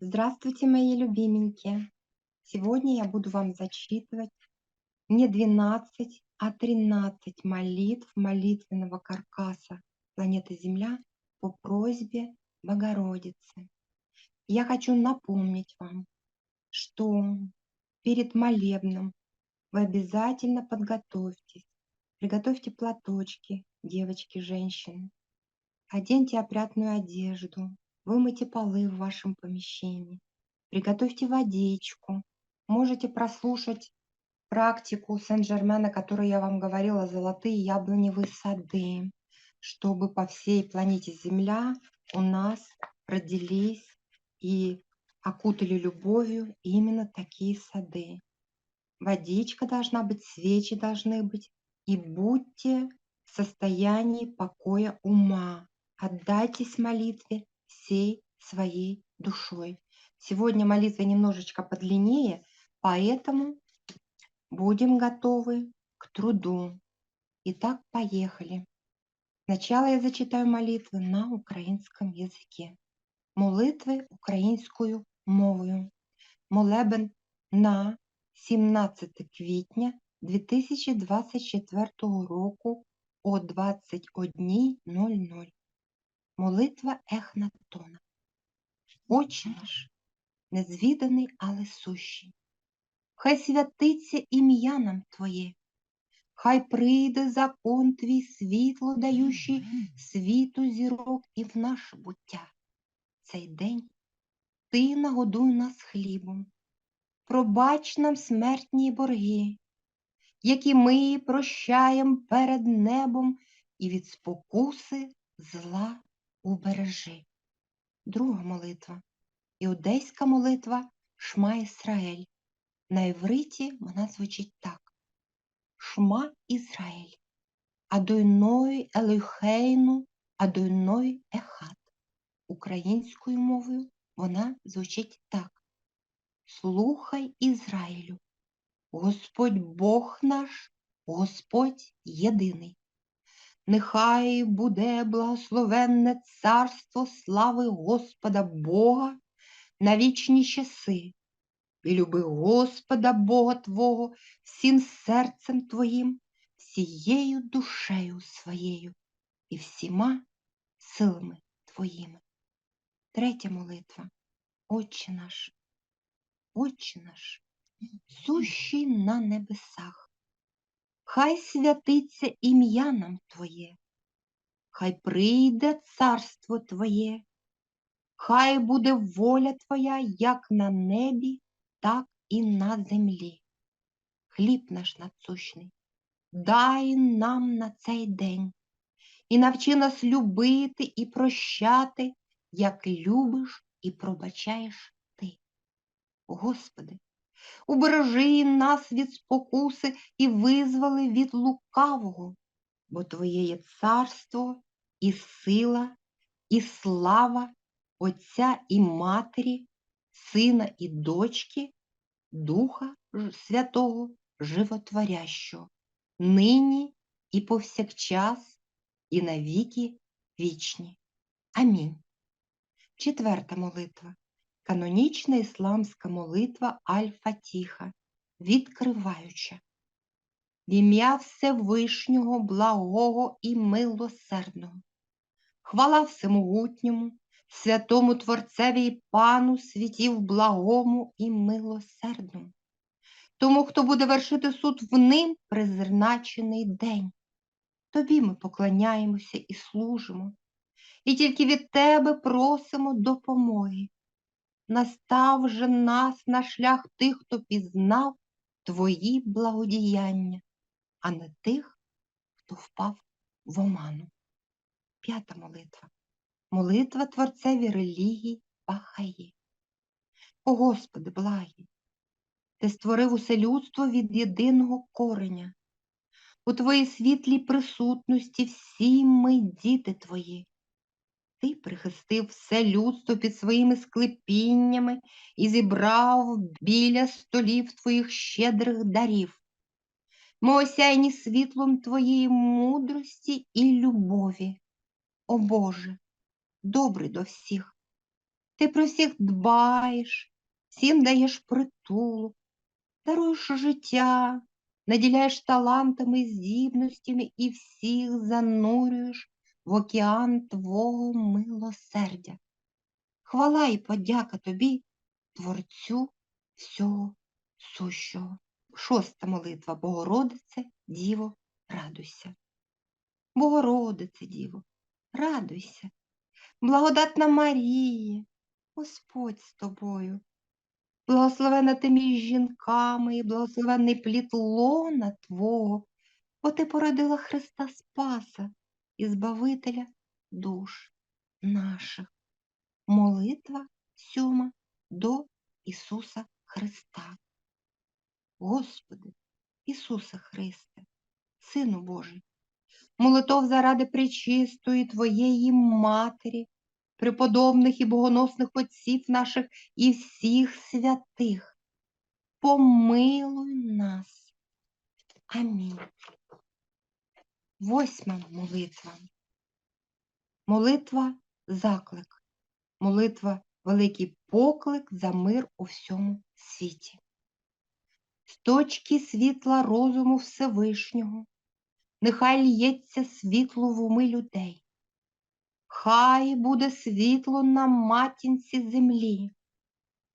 Здравствуйте, мои любименькие! Сегодня я буду вам зачитывать не 12, а 13 молитв молитвенного каркаса планеты Земля по просьбе Богородицы. Я хочу напомнить вам, что перед молебном вы обязательно подготовьтесь, приготовьте платочки, девочки, женщины, оденьте опрятную одежду, вымойте полы в вашем помещении, приготовьте водичку, можете прослушать практику Сен-Жермена, которую я вам говорила, золотые яблоневые сады, чтобы по всей планете Земля у нас родились и окутали любовью именно такие сады. Водичка должна быть, свечи должны быть, и будьте в состоянии покоя ума. Отдайтесь молитве всей своей душой. Сегодня молитва немножечко подлиннее, поэтому будем готовы к труду. Итак, поехали. Сначала я зачитаю молитвы на українському язикі. Молитви українською мовою. Молебен на 17 квітня 2024 року о 21.00. Молитва Ехнатона. Отче наш, незвіданий, але сущий. Хай святиться ім'я нам Твоє, хай прийде закон Твій світло, даючий світу зірок і в наше буття. Цей день Ти нагодуй нас хлібом, пробач нам смертні борги, які ми прощаємо перед небом і від спокуси зла убережи. Друга молитва. Іудейська молитва Шма Ісраель. На івриті вона звучить так. Шма Ізраїль. Адойной Елейхейну, Адойной Ехат. Українською мовою вона звучить так. Слухай Ізраїлю. Господь Бог наш, Господь єдиний. Нехай буде благословенне царство слави Господа Бога на вічні часи, і люби Господа Бога Твого всім серцем Твоїм, всією душею своєю і всіма силами Твоїми. Третя молитва. Отче наш, Отче наш, сущий на небесах. Хай святиться ім'я нам Твоє, хай прийде царство Твоє, хай буде воля Твоя як на небі, так і на землі. Хліб наш насущний, дай нам на цей день і навчи нас любити і прощати, як любиш і пробачаєш Ти. Господи, убережи нас від спокуси і визволи від лукавого, бо Твоє є царство і сила, і слава Отця і Матері, Сина і дочки, Духа Святого Животворящого, нині і повсякчас, і навіки вічні. Амінь. Четверта молитва. Канонічна ісламська молитва Аль-Фатіха, відкриваюча. В ім'я Всевишнього, благого і милосердного. Хвала всемогутньому, святому Творцеві і Пану світів благому і милосердному. Тому, хто буде вершити суд в ним призначений день. Тобі ми поклоняємося і служимо, і тільки від Тебе просимо допомоги настав же нас на шлях тих, хто пізнав Твої благодіяння, а не тих, хто впав в оману. П'ята молитва. Молитва Творцеві релігії Бахаї. О Господи, благий, Ти створив усе людство від єдиного кореня. У Твоїй світлій присутності всі ми діти Твої. Ти прихистив все людство під своїми склепіннями і зібрав біля столів твоїх щедрих дарів. Ми осяйні світлом твоєї мудрості і любові. О Боже, добрий до всіх. Ти про всіх дбаєш, всім даєш притулок, даруєш життя, наділяєш талантами здібностями і всіх занурюєш в океан Твого милосердя. Хвала і подяка тобі, Творцю всього сущого. Шоста молитва Богородице, Діво, радуйся. Богородице, Діво, радуйся. Благодатна Марія, Господь з тобою. Благословена ти між жінками і благословенний плід лона Твого, бо ти породила Христа Спаса і Збавителя душ наших. Молитва сьома до Ісуса Христа. Господи, Ісусе Христе, Сину Божий, молитов заради пречистої Твоєї Матері, преподобних і богоносних отців наших і всіх святих, помилуй нас. Амінь. Восьма молитва. Молитва заклик. Молитва великий поклик за мир у всьому світі. З точки світла розуму Всевишнього, нехай лється світло в уми людей. Хай буде світло на матінці землі,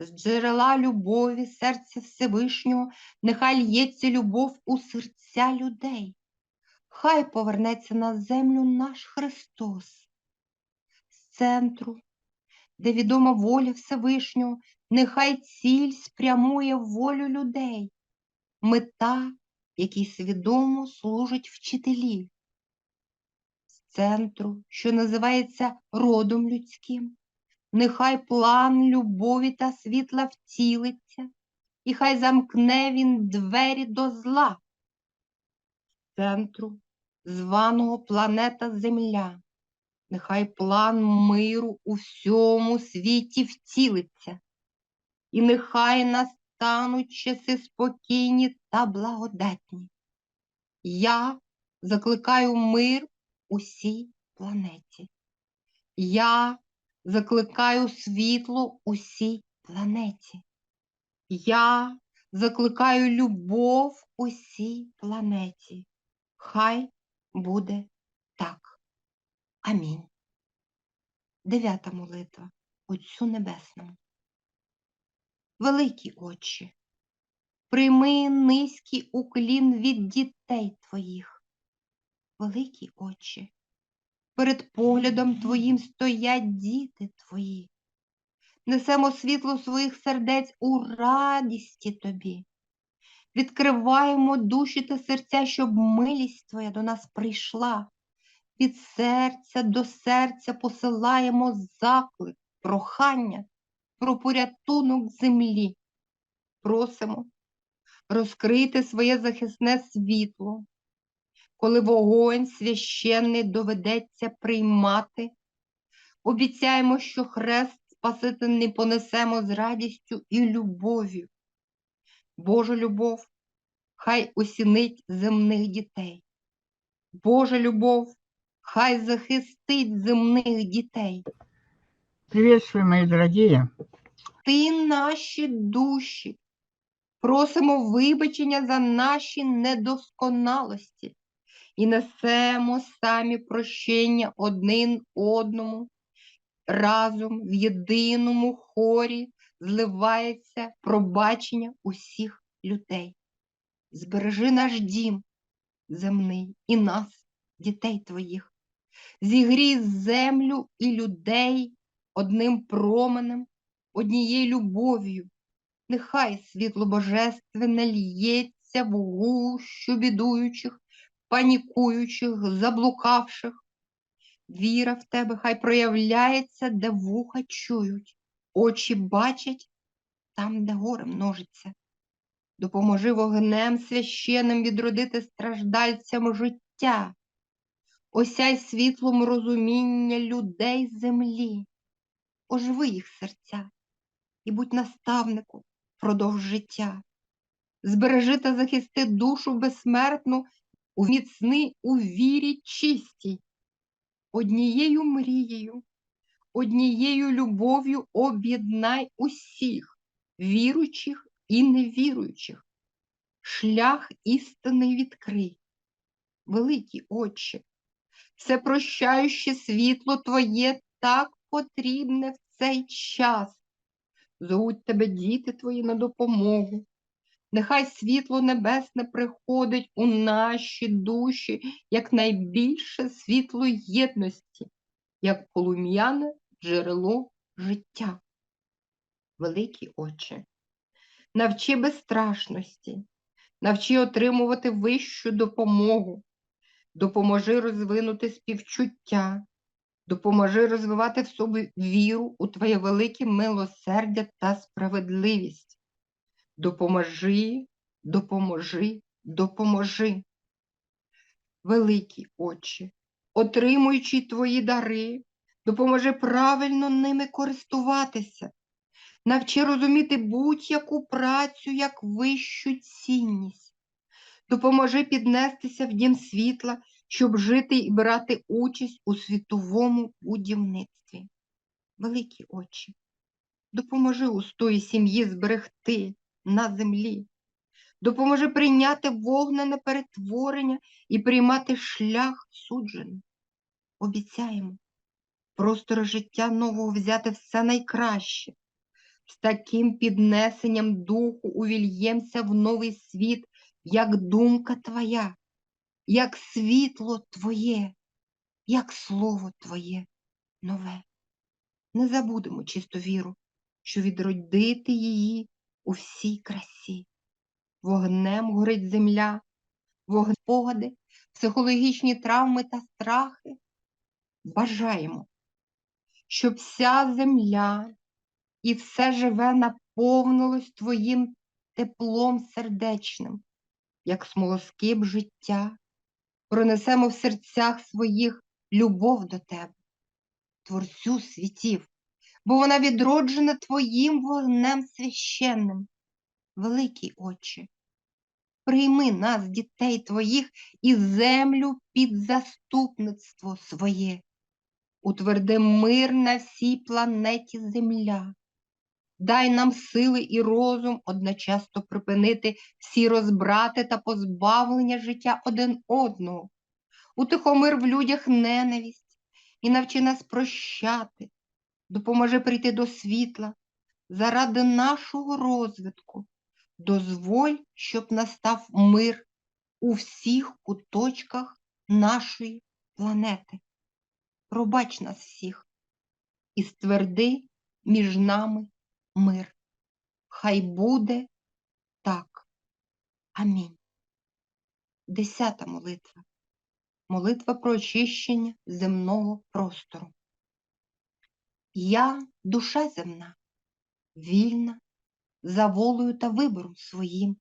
з джерела любові серця Всевишнього, нехай лється любов у серця людей. Хай повернеться на землю наш Христос. З центру, де відома воля Всевишнього, нехай ціль спрямує волю людей, мета, якій свідомо служать вчителі. З центру, що називається родом людським, нехай план любові та світла втілиться, і хай замкне він двері до зла. Центру, званого планета Земля, нехай план миру у всьому світі втілиться, і нехай настануть часи спокійні та благодатні. Я закликаю мир усій планеті. Я закликаю світло усій планеті. Я закликаю любов усій планеті. Хай буде так. Амінь. Дев'ята молитва Отцю Небесному. Великі очі, прийми низький уклін від дітей твоїх. Великі очі, перед поглядом твоїм стоять діти твої. Несемо світло своїх сердець у радісті тобі. Відкриваємо душі та серця, щоб милість Твоя до нас прийшла. Від серця до серця посилаємо заклик, прохання про порятунок землі. Просимо розкрити своє захисне світло, коли вогонь священний доведеться приймати. Обіцяємо, що хрест Спасительний понесемо з радістю і любов'ю. Божа любов хай осінить земних дітей. Божа любов хай захистить земних дітей. Приветствую, мои дорогие. Ти наші душі. Просимо вибачення за наші недосконалості і несемо самі прощення один одному. Разом в єдиному хорі зливається пробачення усіх людей. Збережи наш дім земний і нас, дітей твоїх. Зігрій землю і людей одним променем, однією любов'ю. Нехай світло божественне лється в гущу бідуючих, панікуючих, заблукавших. Віра в тебе хай проявляється, де вуха чують, очі бачать там, де горе множиться. Допоможи вогнем священним відродити страждальцям життя, осяй світлом розуміння людей землі, оживи їх серця і будь наставнику впродовж життя. Збережи та захисти душу безсмертну, міцни у вірі чистій однією мрією, однією любов'ю об'єднай усіх, віруючих і невіруючих. Шлях істини відкрий. Великі Отче, все прощаюче світло Твоє так потрібне в цей час. Зовуть тебе діти твої на допомогу. Нехай світло небесне приходить у наші душі, як найбільше світло єдності, як полум'яне джерело життя. Великий Отче, навчи безстрашності, навчи отримувати вищу допомогу, допоможи розвинути співчуття, допоможи розвивати в собі віру у Твоє велике милосердя та справедливість. Допоможи, допоможи, допоможи. Великий Отче, отримуючи Твої дари, допоможи правильно ними користуватися, навчи розуміти будь-яку працю як вищу цінність. Допоможи піднестися в дім світла, щоб жити і брати участь у світовому будівництві. Великі очі, допоможи устої сім'ї зберегти на землі, допоможи прийняти вогнене перетворення і приймати шлях суджений. Обіцяємо простору життя нового взяти все найкраще. З таким піднесенням духу увільємся в новий світ, як думка твоя, як світло твоє, як слово твоє нове. Не забудемо чисту віру, що відродити її у всій красі. Вогнем горить земля, вогнем погади, психологічні травми та страхи. Бажаємо, щоб вся земля і все живе наповнилось твоїм теплом сердечним, як смолоскип життя, пронесемо в серцях своїх любов до тебе, Творцю світів, бо вона відроджена твоїм вогнем священним. Великий Отче, прийми нас, дітей твоїх, і землю під заступництво своє, утверди мир на всій планеті Земля. Дай нам сили і розум одночасно припинити всі розбрати та позбавлення життя один одного. Утихомир в людях ненависть і навчи нас прощати, допоможи прийти до світла заради нашого розвитку. Дозволь, щоб настав мир у всіх куточках нашої планети. Пробач нас всіх і стверди між нами мир. Хай буде так. Амінь. Десята молитва. Молитва про очищення земного простору. Я душа земна, вільна, за волею та вибором своїм,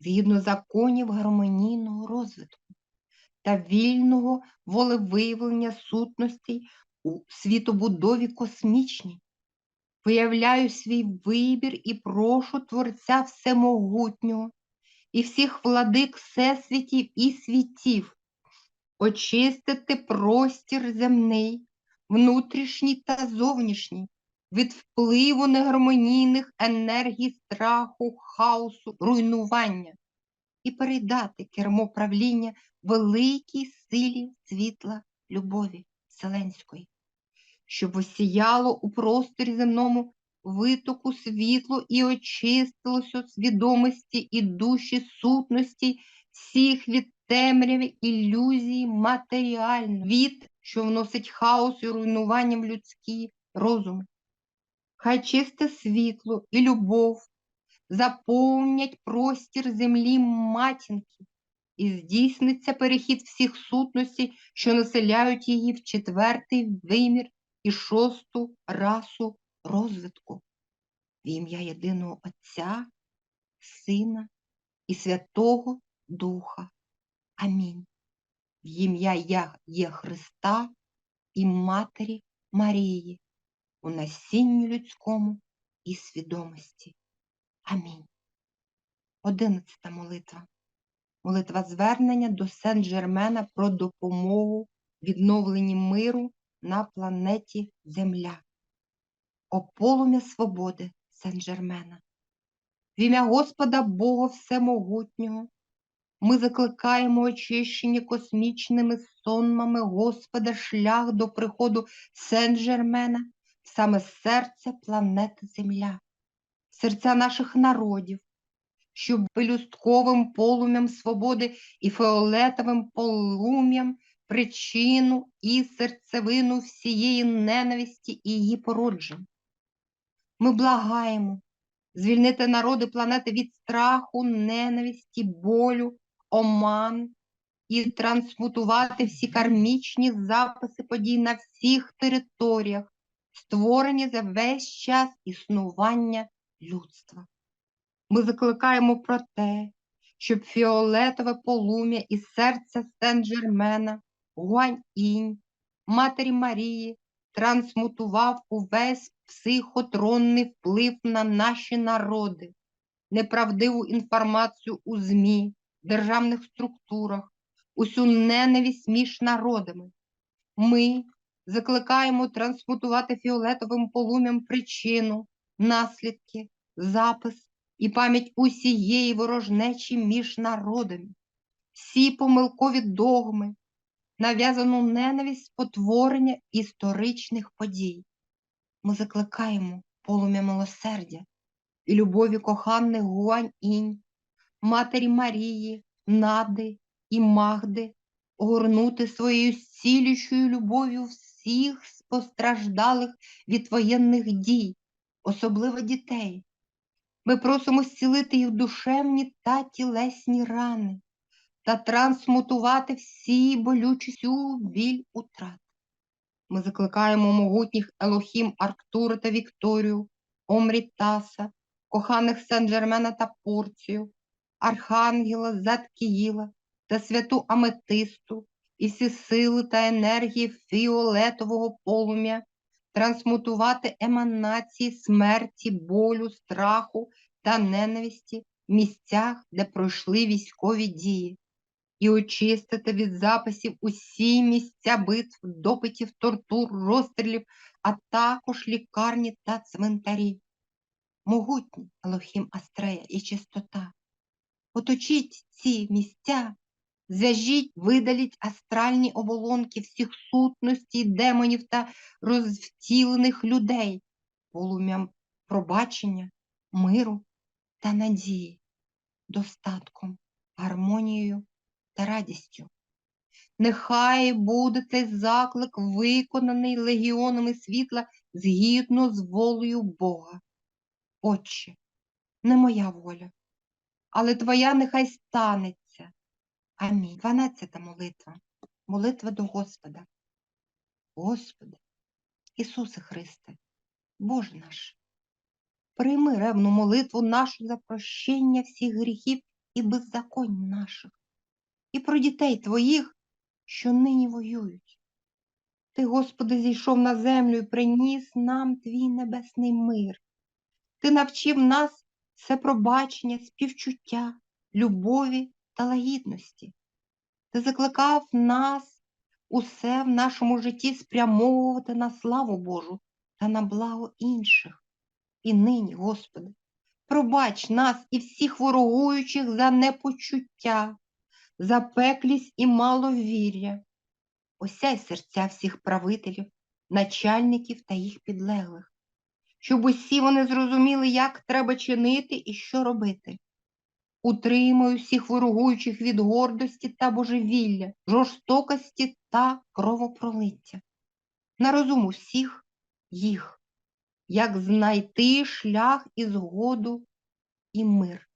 згідно законів гармонійного розвитку та вільного волевиявлення сутностей у світобудові космічній. Виявляю свій вибір і прошу Творця Всемогутнього і всіх владик всесвітів і світів, очистити простір земний, внутрішній та зовнішній, від впливу негармонійних енергій страху, хаосу, руйнування і передати кермо правління великій силі світла любові Вселенської щоб осіяло у просторі земному витоку світло і очистилося свідомості і душі сутності всіх від темряви ілюзії матеріальної, від, що вносить хаос і руйнування в людські розуми. Хай чисте світло і любов заповнять простір землі матінки, і здійсниться перехід всіх сутностей, що населяють її в четвертий вимір і шосту расу розвитку в ім'я єдиного Отця, Сина і Святого Духа. Амінь. В ім'я Я є Христа і Матері Марії у насінні людському і свідомості. Амінь. Одинадцята молитва. Молитва звернення до Сен-Жермена про допомогу відновленні миру на планеті Земля. о полум'я свободи Сен-Жермена. В ім'я Господа Бога Всемогутнього ми закликаємо очищення космічними сонмами Господа шлях до приходу Сен-Жермена саме серце планети Земля, серця наших народів, щоб пелюстковим полум'ям свободи і фіолетовим полум'ям причину і серцевину всієї ненависті і її породжень. Ми благаємо звільнити народи планети від страху, ненависті, болю, оман і трансмутувати всі кармічні записи подій на всіх територіях, створені за весь час існування людства. Ми закликаємо про те, щоб фіолетове полум'я із серця Сен-Жермена, Гуань-інь, Матері Марії трансмутував увесь психотронний вплив на наші народи, неправдиву інформацію у ЗМІ, державних структурах, усю ненависть між народами. Ми закликаємо трансмутувати фіолетовим полум'ям причину, наслідки, запис і пам'ять усієї ворожнечі між народами, всі помилкові догми, нав'язану ненависть спотворення історичних подій. Ми закликаємо полум'я милосердя і любові коханих Гуань-інь, Матері Марії, Нади і Магди огорнути своєю зцілюючою любов'ю всіх постраждалих від воєнних дій, особливо дітей. Ми просимо зцілити їх душевні та тілесні рани та трансмутувати всі болючість у біль утрат. Ми закликаємо могутніх Елохім Арктура та Вікторію, Омрітаса, коханих Сен-Джермена та Порцію, Архангела Заткіїла та святу Аметисту і всі сили та енергії фіолетового полум'я, трансмутувати еманації смерті, болю, страху та ненависті в місцях, де пройшли військові дії і очистити від записів усі місця битв, допитів, тортур, розстрілів, а також лікарні та цвинтарі. Могутні Елохім Астрея і чистота. Оточіть ці місця, зв'яжіть, видаліть астральні оболонки всіх сутностей, демонів та розвтілених людей, полум'ям пробачення, миру та надії, достатком, гармонією та радістю. Нехай буде цей заклик виконаний легіонами світла згідно з волею Бога. Отче, не моя воля, але Твоя нехай станеться. Амінь. Дванадцята молитва. Молитва до Господа. Господи, Ісусе Христе, Боже наш, прийми ревну молитву нашу за прощення всіх гріхів і беззаконь наших і про дітей твоїх, що нині воюють. Ти, Господи, зійшов на землю і приніс нам твій небесний мир. Ти навчив нас все пробачення, співчуття, любові та лагідності. Ти закликав нас усе в нашому житті спрямовувати на славу Божу та на благо інших. І нині, Господи, пробач нас і всіх ворогуючих за непочуття, запеклість і маловір'я, осяй серця всіх правителів, начальників та їх підлеглих, щоб усі вони зрозуміли, як треба чинити і що робити. Утримуй всіх ворогуючих від гордості та божевілля, жорстокості та кровопролиття. На розум усіх їх, як знайти шлях і згоду і мир.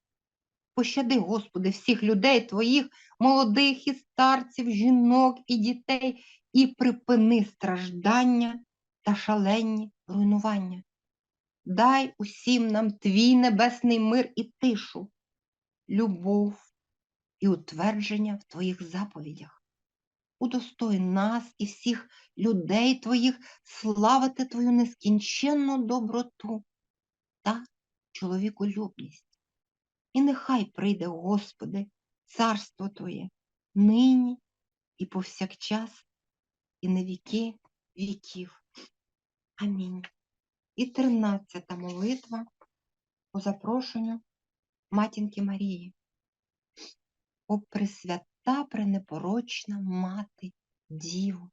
Пощади, Господи, всіх людей Твоїх, молодих і старців, жінок і дітей, і припини страждання та шаленні руйнування. Дай усім нам Твій небесний мир і тишу, любов і утвердження в Твоїх заповідях. Удостой нас і всіх людей Твоїх славити Твою нескінченну доброту та чоловіколюбність. І нехай прийде, Господи, царство Твоє нині і повсякчас, і на віки віків. Амінь. і тринадцята молитва по запрошенню Матінки Марії. О Пресвята пренепорочна мати Діво,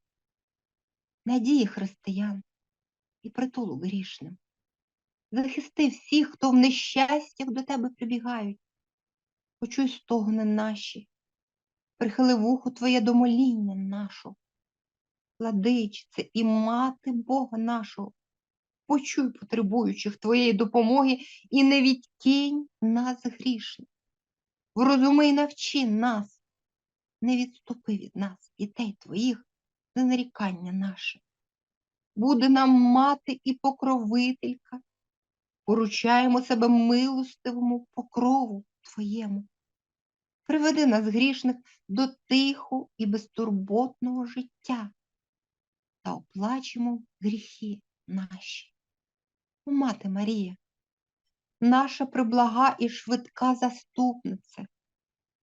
надії християн і притулу грішним. Захисти всіх, хто в нещастях до тебе прибігають. Почуй стогони наші, прихили вухо твоє до моління нашого. Владичце і мати Бога нашого, почуй потребуючих твоєї допомоги і не відкинь нас грішних. Врозуми навчи нас, не відступи від нас, дітей твоїх, за нарікання наше. Буде нам мати і покровителька, поручаємо себе милостивому покрову Твоєму. Приведи нас грішних до тихого і безтурботного життя та оплачемо гріхи наші. Мати Марія, наша приблага і швидка заступниця,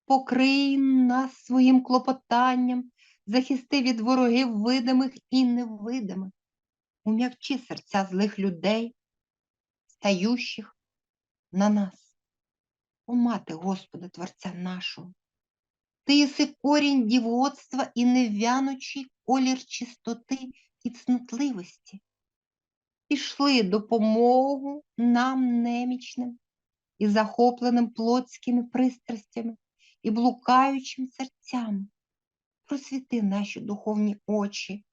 покрий нас своїм клопотанням, захисти від ворогів видимих і невидимих, ум'якчи серця злих людей, стающих на нас. О, мати Господа, Творця нашого, ти єси корінь дівоцтва і невянучий колір чистоти і цнотливості. Пішли допомогу нам немічним і захопленим плотськими пристрастями і блукаючим серцями. Просвіти наші духовні очі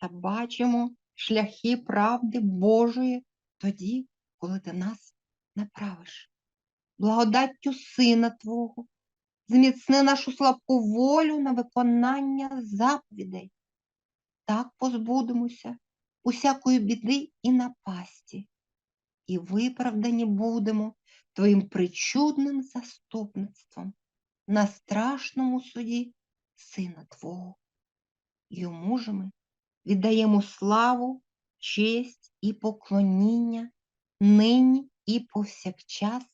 та бачимо шляхи правди Божої тоді, коли ти нас направиш. Благодаттю Сина Твого, зміцни нашу слабку волю на виконання заповідей. Так позбудемося усякої біди і напасті, і виправдані будемо Твоїм причудним заступництвом на страшному суді Сина Твого. Йому ж ми віддаємо славу, честь і поклоніння нині і повсякчас,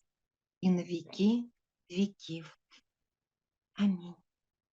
і на віки віків. Амінь.